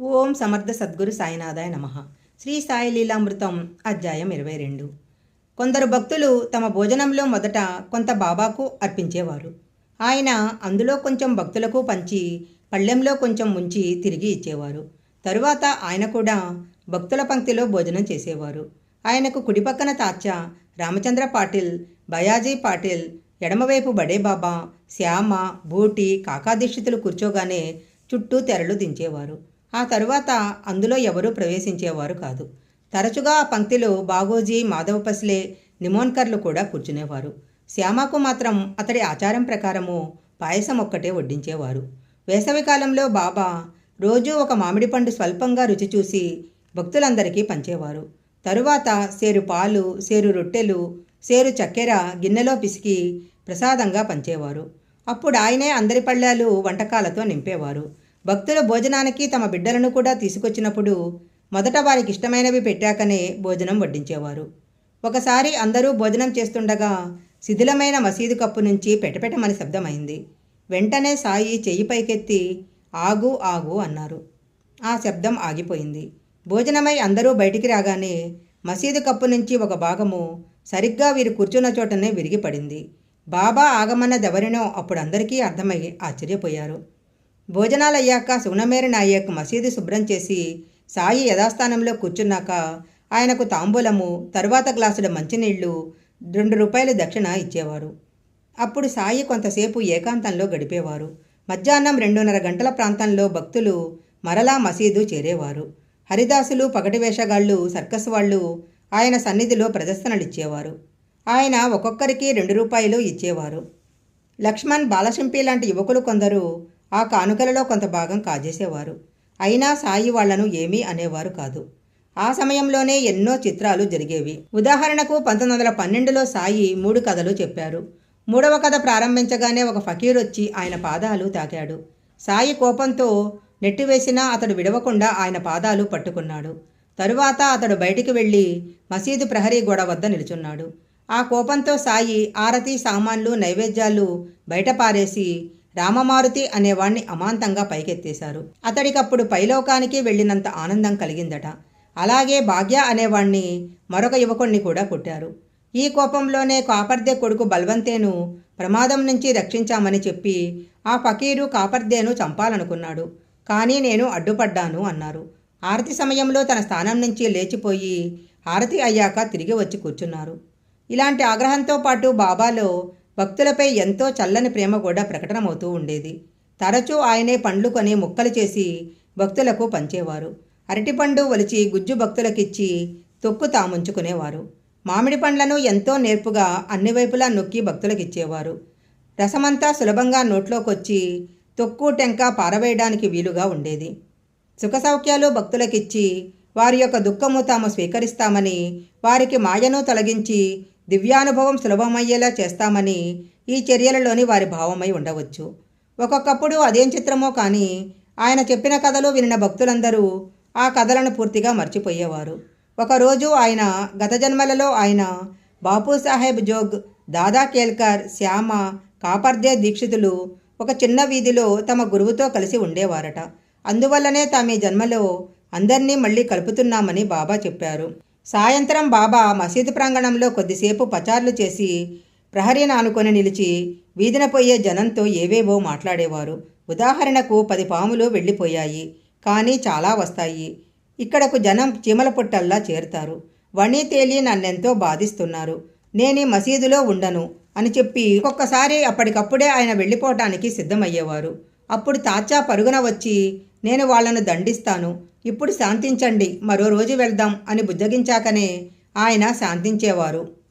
ఓం సమర్థ సద్గురు సాయినాథాయ నమ. శ్రీ సాయి లీలామృతం అధ్యాయం ఇరవై రెండు. కొందరు భక్తులు తమ భోజనంలో మొదట కొంత బాబాకు అర్పించేవారు. ఆయన అందులో కొంచెం భక్తులకు పంచి పళ్ళెంలో కొంచెం ముంచి తిరిగి ఇచ్చేవారు. తరువాత ఆయన కూడా భక్తుల పంక్తిలో భోజనం చేసేవారు. ఆయనకు కుడి పక్కన తాచ రామచంద్ర పాటిల్ బయాజీ పాటిల్ ఎడమవైపు బడే బాబా శ్యామ బూటి కాకాదీక్షితులు కూర్చోగానే చుట్టూ తెరలు దించేవారు. ఆ తరువాత అందులో ఎవరూ ప్రవేశించేవారు కాదు. తరచుగా ఆ పంక్తిలో బాగోజీ మాధవ పస్లే నిమోన్కర్లు కూడా కూర్చునేవారు. శ్యామకు మాత్రం అతడి ఆచారం ప్రకారము పాయసం ఒక్కటే వడ్డించేవారు. వేసవికాలంలో బాబా రోజూ ఒక మామిడి పండు స్వల్పంగా రుచి చూసి భక్తులందరికీ పంచేవారు. తరువాత సేరు పాలు సేరు రొట్టెలు సేరు చక్కెర గిన్నెలో పిసికి ప్రసాదంగా పంచేవారు. అప్పుడు ఆయనే అందరి పళ్ళాలు వంటకాలతో నింపేవారు. భక్తుల భోజనానికి తమ బిడ్డలను కూడా తీసుకొచ్చినప్పుడు మొదట వారికి ఇష్టమైనవి పెట్టాకనే భోజనం వడ్డించేవారు. ఒకసారి అందరూ భోజనం చేస్తుండగా శిథిలమైన మసీదు కప్పు నుంచి పెటపెటమని శబ్దమైంది. వెంటనే సాయి చెయ్యి పైకెత్తి ఆగు ఆగు అన్నారు. ఆ శబ్దం ఆగిపోయింది. భోజనమై అందరూ బయటికి రాగానే మసీదు కప్పు నుంచి ఒక భాగము సరిగ్గా వీరు కూర్చున్న చోటనే విరిగిపడింది. బాబా ఆగమన్నదెవరినో అప్పుడు అందరికీ అర్థమై ఆశ్చర్యపోయారు. భోజనాలయ్యాక సుగుణమేర నాయక్ మసీదు శుభ్రం చేసి సాయి యథాస్థానంలో కూర్చున్నాక ఆయనకు తాంబూలము తరువాత గ్లాసుల మంచినీళ్ళు రెండు రూపాయల దక్షిణ ఇచ్చేవారు. అప్పుడు సాయి కొంతసేపు ఏకాంతంలో గడిపేవారు. మధ్యాహ్నం రెండున్నర గంటల ప్రాంతంలో భక్తులు మరలా మసీదు చేరేవారు. హరిదాసులు పగటి వేషగాళ్ళు సర్కస్ వాళ్ళు ఆయన సన్నిధిలో ప్రదర్శనలిచ్చేవారు. ఆయన ఒక్కొక్కరికి రెండు రూపాయలు ఇచ్చేవారు. లక్ష్మణ్ బాలశంపి లాంటి యువకులు కొందరు ఆ కానుకలలో కొంత భాగం కాజేసేవారు. అయినా సాయి వాళ్ళను ఏమీ అనేవారు కాదు. ఆ సమయంలోనే ఎన్నో చిత్రాలు జరిగేవి. ఉదాహరణకు పంతొమ్మిది వందల పన్నెండులో సాయి మూడు కథలు చెప్పారు. మూడవ కథ ప్రారంభించగానే ఒక ఫకీర్ వచ్చి ఆయన పాదాలు తాకాడు. సాయి కోపంతో నెట్టివేసినా అతడు విడవకుండా ఆయన పాదాలు పట్టుకున్నాడు. తరువాత అతడు బయటికి వెళ్ళి మసీదు ప్రహరీ గోడ వద్ద నిలుచున్నాడు. ఆ కోపంతో సాయి ఆరతి సామాన్లు నైవేద్యాలు బయట పారేసి రామమారుతి అనేవాణ్ణి అమాంతంగా పైకెత్తేశారు. అతడికప్పుడు పైలోకానికి వెళ్ళినంత ఆనందం కలిగిందట. అలాగే భాగ్య అనేవాణ్ణి మరొక యువకుణ్ణి కూడా కొట్టారు. ఈ కోపంలోనే కాపర్దే కొడుకు బల్వంతేను ప్రమాదం నుంచి రక్షించామని చెప్పి ఆ ఫకీరు కాపర్దేను చంపాలనుకున్నాడు. కానీ నేను అడ్డుపడ్డాను అన్నారు. ఆరతి సమయంలో తన స్థానం నుంచి లేచిపోయి ఆరతి అయ్యాక తిరిగి వచ్చి కూర్చున్నారు. ఇలాంటి ఆగ్రహంతో పాటు బాబాలో భక్తులపై ఎంతో చల్లని ప్రేమ కూడా ప్రకటనమవుతూ ఉండేది. తరచూ ఆయనే పండ్లు కొని ముక్కలు చేసి భక్తులకు పంచేవారు. అరటిపండు ఒలిచి గుజ్జు భక్తులకిచ్చి తొక్కు తాముంచుకునేవారు. మామిడి పండ్లను ఎంతో నేర్పుగా అన్ని వైపులా నొక్కి భక్తులకిచ్చేవారు. రసమంతా సులభంగా నోట్లోకొచ్చి తొక్కు టెంక పారవేయడానికి వీలుగా ఉండేది. సుఖ సౌఖ్యాలు భక్తులకిచ్చి వారి యొక్క దుఃఖము తాము స్వీకరిస్తామని వారికి మాయను తొలగించి దివ్యానుభవం సులభమయ్యేలా చేస్తామని ఈ చర్యలలోని వారి భావమై ఉండవచ్చు. ఒక్కొక్కప్పుడు అదేం చిత్రమో కానీ ఆయన చెప్పిన కథలు వినిన భక్తులందరూ ఆ కథలను పూర్తిగా మర్చిపోయేవారు. ఒకరోజు ఆయన గత జన్మలలో ఆయన బాపూసాహెబ్ జోగ్ దాదా కేల్కర్ శ్యామ కాపర్దే దీక్షితులు ఒక చిన్న వీధిలో తమ గురువుతో కలిసి ఉండేవారట. అందువల్లనే తామే జన్మలో అందరినీ మళ్ళీ కలుపుతున్నామని బాబా చెప్పారు. సాయంత్రం బాబా మసీదు ప్రాంగణంలో కొద్దిసేపు పచార్లు చేసి ప్రహరీని ఆనుకొని నిలిచి వీధిన పోయే జనంతో ఏవేవో మాట్లాడేవారు. ఉదాహరణకు పది పాములు వెళ్ళిపోయాయి కానీ చాలా వస్తాయి. ఇక్కడకు జనం చీమల పుట్టల్లా చేరుతారు. వణి తేలి నన్నెంతో బాధిస్తున్నారు. నేను మసీదులో ఉండను అని చెప్పి ఒక్కొక్కసారి అప్పటికప్పుడే ఆయన వెళ్ళిపోవటానికి సిద్ధమయ్యేవారు. అప్పుడు తాచా పరుగున వచ్చి నేను వాళ్ళను దండిస్తాను. ఇప్పుడు శాంతించండి మరో రోజు వెళ్దాం అని బుజ్జగించాకనే ఆయన శాంతించేవారు.